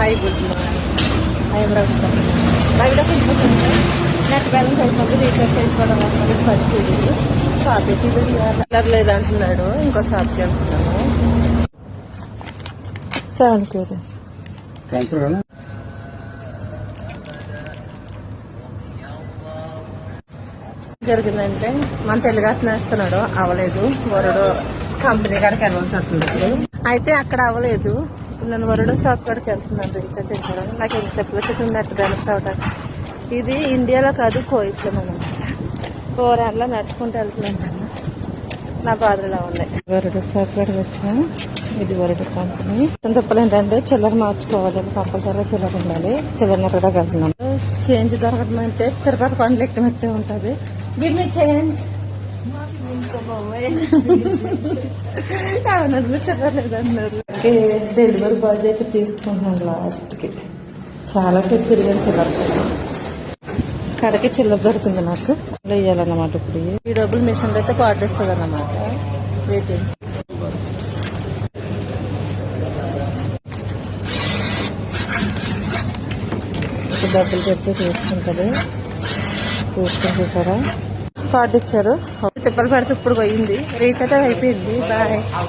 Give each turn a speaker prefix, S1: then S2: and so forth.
S1: Hi good morning I'm Ravi వెళ్ళిపోతుంది net balance అయిపోతుంది recharge చేసుకోవడం వస్తుంది పరిస్థితి షాప్ ఎట్టి కలర్ లేదంటున్నాడు ఇంకో షాప్కి వెళ్తున్నాము సెవెన్
S2: కదా
S1: జరిగిందంటే మన తెలుగు అతను వేస్తున్నాడు అవ్వలేదు వరుడు కంపెనీ కాడికి వెళ్ళాల్సి వస్తుంది. అయితే అక్కడ అవ్వలేదు ఇప్పుడు నేను వరుడు షాప్ కాడికి వెళ్తున్నాను రీఛార్జ్ చేసుకోవడానికి నాకు ఎంత తక్కువ వచ్చేసింది నెట్ బ్యాలెన్స్ అవడానికి ఇది ఇండియాలో కాదు కోయిట్లో మనం ఫోర్ అవర్లో నడుచుకుంటూ వెళ్తున్నాను నేను. నా బాధలు ఉన్నాయి? వరుడు షాప్ కాడికి వచ్చాను. ఇది వరుడు కంపెనీ. తప్పలు ఏంటంటే చిల్లర మార్చుకోవాలి. కంపల్సరీగా చిల్లర ఉండాలి. చిల్లర కూడా వెళ్తున్నాను చేంజ్ దొరకడం అంటే తిరుపతి కొండలు ఎక్కినట్టే ఉంటుంది. Give me change delivery boy దగ్గర తీసుకుంటున్నాను లాస్ట్కి చాలా సేపు తిరిగాను చిల్లర. కడకి చిల్లర దొరికింది నాకు. వేయాలన్నమాట ఇప్పుడు ఈ డబ్బులు మిషన్ అయితే పాటిస్తుంది అన్నమాట డబ్బులు పెడితే తీసుకుంటుంది. తీసుకుని చూసారా? కార్డు ఇచ్చారు తిప్పలు పడితే ఇప్పుడు పోయింది. రీసెట్ అయిపోయింది. బాయ్